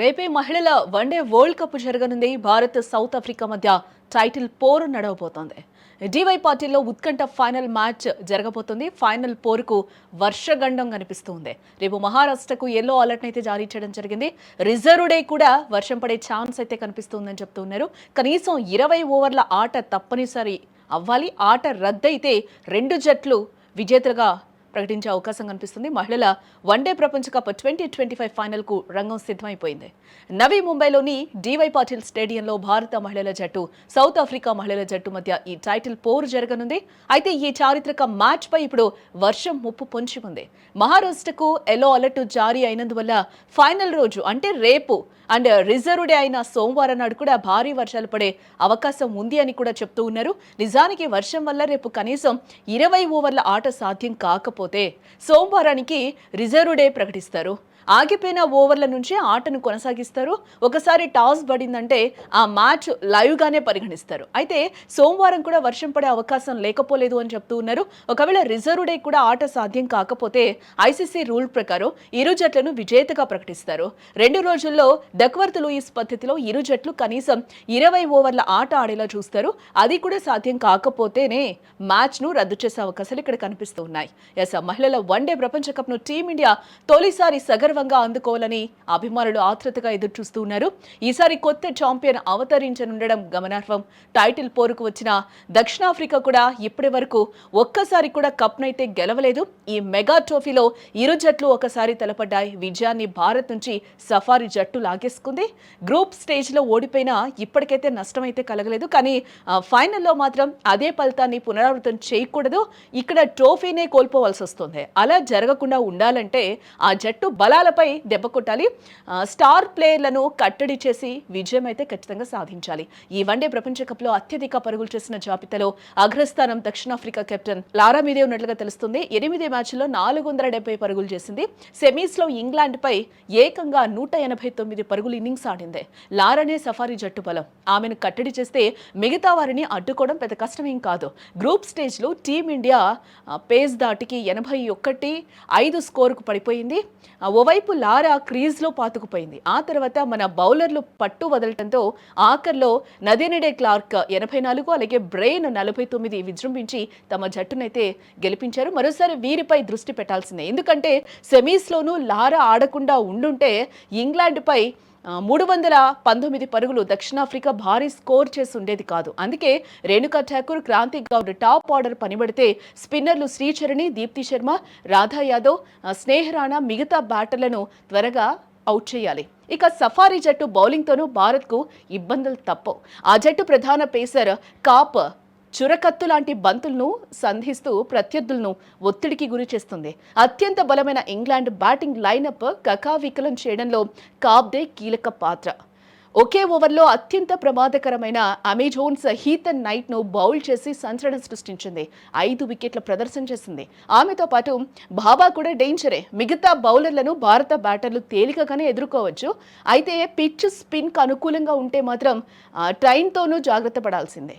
రేపే మహిళల one day world cup జరగనుంది. భారత్ సౌత్ ఆఫ్రికా మధ్య టైటిల్ పోరు నడవబోతోంది. డివై పార్టీలో ఉత్కంఠ ఫైనల్ మ్యాచ్ జరగబోతుంది. ఫైనల్ పోరుకు వర్షగండం కనిపిస్తుంది. రేపు మహారాష్ట్రకు ఎల్లో అలర్ట్ అయితే జారీ చేయడం జరిగింది. రిజర్వ్ డే కూడా వర్షం పడే ఛాన్స్ అయితే కనిపిస్తుందని చెప్తున్నారు. కనీసం ఇరవై ఓవర్ల ఆట తప్పనిసరి అవ్వాలి. ఆట రద్దయితే రెండు జట్లు విజేతలుగా ప్రకటించే అవకాశం కనిపిస్తుంది. మహిళల వన్డే ప్రపంచ కప్ ట్వంటీ ట్వంటీ ఫైవ్ ఫైనల్కు రంగం సిద్ధమైపోయింది. నవీ ముంబైలోని డివై పాటిల్ స్టేడియంలో భారత మహిళల జట్టు సౌత్ ఆఫ్రికా మహిళల జట్టు మధ్య ఈ టైటిల్ పోరు జరగనుంది. అయితే ఈ చారిత్రక మ్యాచ్ పై ఇప్పుడు వర్షం ముప్పు పొంచి ఉంది. మహారాష్ట్రకు ఎల్లో అలర్ట్ జారీ అయినందువల్ల ఫైనల్ రోజు అంటే రేపు అండ్ రిజర్వ్ డే అయిన సోమవారం నాడు కూడా భారీ వర్షాలు పడే అవకాశం ఉంది అని కూడా చెప్తూ ఉన్నారు. నిజానికి వర్షం వల్ల రేపు కనీసం ఇరవై ఓవర్ల ఆట సాధ్యం కాకపోతే సోమవారానికి రిజర్వ్ డే ప్రకటిస్తారు. ఆగిపోయిన ఓవర్ల నుంచి ఆటను కొనసాగిస్తారు. ఒకసారి టాస్ పడిందంటే ఆ మ్యాచ్ లైవ్గానే పరిగణిస్తారు. అయితే సోమవారం కూడా వర్షం పడే అవకాశం లేకపోలేదు అని చెప్తూ ఉన్నారు. ఒకవేళ రిజర్వ్ డే కూడా ఆట సాధ్యం కాకపోతే ఐసీసీ రూల్ ప్రకారం ఇరు జట్లను విజేతగా ప్రకటిస్తారు. రెండు రోజుల్లో డక్వర్త్ లూయిస్ పద్ధతిలో ఇరు జట్లు కనీసం ఇరవై ఓవర్ల ఆట ఆడేలా చూస్తారు. అది కూడా సాధ్యం కాకపోతేనే మ్యాచ్ను రద్దు చేసే అవకాశాలు ఇక్కడ కనిపిస్తూ ఉన్నాయి. ఎస్ మహిళల వన్డే ప్రపంచ కప్ను టీమిండియా తొలిసారి సగర్వంగా అందుకోవాలని అభిమానులు ఆతృతగా ఎదురుచూస్తూ ఉన్నారు. ఈసారి కొత్త ఛాంపియన్ అవతరించనుండడం గమనార్హం. టైటిల్ పోరుకు వచ్చిన దక్షిణాఫ్రికా కూడా ఇప్పటి వరకు ఒక్కసారి కూడా కప్నైతే గెలవలేదు. ఈ మెగా ట్రోఫీలో ఇరు జట్లు ఒకసారి తలపడ్డాయి. విజయాన్ని భారత్ నుంచి సఫారీ జట్టు లాగేసుకుంది. గ్రూప్ స్టేజ్లో ఓడిపోయినా ఇప్పటికైతే నష్టమైతే కలగలేదు. కానీ ఫైనల్లో మాత్రం అదే ఫలితాన్ని పునరావృతం చేయకూడదు. ఇక్కడ ట్రోఫీనే కోల్పోవాల్సి వస్తుంది అలా జరగకుండా ఉండాలంటే ఆ జట్టు వర్గాలపై దెబ్బ కొట్టాలి. స్టార్ ప్లేయర్లను కట్టడి చేసి విజయం అయితే ఖచ్చితంగా సాధించాలి. ఈ వన్డే ప్రపంచ కప్లో అత్యధిక పరుగులు చేసిన జాబితాలో అగ్రస్థానం దక్షిణాఫ్రికా కెప్టెన్ లారా మీదే ఉన్నట్లుగా తెలుస్తుంది. ఎనిమిది మ్యాచ్ల్లో నాలుగు వందల డెబ్బై పరుగులు చేసింది. సెమీస్లో ఇంగ్లాండ్పై ఏకంగా నూట ఎనభై తొమ్మిది పరుగులు ఇన్నింగ్స్ ఆడింది. లారానే సఫారీ జట్టు బలం. ఆమెను కట్టడి చేస్తే మిగతా వారిని అడ్డుకోవడం పెద్ద కష్టమేం కాదు. గ్రూప్ స్టేజ్లో టీమిండియా ఆ, పేస్ దాటికి ఎనభై ఒకటి ఐదు స్కోరుకు పడిపోయింది. ఓవర్ ఓవైపు లారా క్రీజ్లో పాతుకుపోయింది. ఆ తర్వాత మన బౌలర్లు పట్టు వదలటంతో ఆఖర్లో నదేనిడే క్లార్క్ ఎనభై నాలుగు అలాగే బ్రెయిన్ నలభై తొమ్మిది విజృంభించి తమ జట్టునైతే గెలిపించారు. మరోసారి వీరిపై దృష్టి పెట్టాల్సిందే. ఎందుకంటే సెమీస్లోనూ లారా ఆడకుండా ఉండుంటే ఇంగ్లాండ్పై మూడు వందల పంతొమ్మిది పరుగులు దక్షిణాఫ్రికా భారీ స్కోర్ చేసి ఉండేది కాదు. అందుకే రేణుకా ఠాకూర్ క్రాంతి గౌడ్ టాప్ ఆర్డర్ పనిబడితే స్పిన్నర్లు శ్రీచరణి దీప్తి శర్మ రాధా యాదవ్ స్నేహరాణా స్నేహ మిగతా బ్యాటర్లను త్వరగా అవుట్ చేయాలి. ఇక సఫారీ జట్టు బౌలింగ్తోనూ భారత్కు ఇబ్బందులు తప్పవు. ఆ జట్టు ప్రధాన పేసర్ కాప్ చురకత్తు లాంటి బంతులను సంధిస్తూ ప్రత్యర్థులను ఒత్తిడికి గురి చేస్తుంది. అత్యంత బలమైన ఇంగ్లాండ్ బ్యాటింగ్ లైనప్ కకావికలం చేయడంలో కాబ్దే కీలక పాత్ర. ఒకే ఓవర్లో అత్యంత ప్రమాదకరమైన అమెజోన్స్ హీతన్ నైట్ను బౌల్ చేసి సంచలనం సృష్టించింది. ఐదు వికెట్ల ప్రదర్శన చేసింది. ఆమెతో పాటు బాబా కూడా డేంజరే. మిగతా బౌలర్లను భారత బ్యాటర్లు తేలికగానే ఎదుర్కోవచ్చు. అయితే పిచ్ స్పిన్కు అనుకూలంగా ఉంటే మాత్రం ట్రైన్తోనూ జాగ్రత్త పడాల్సిందే.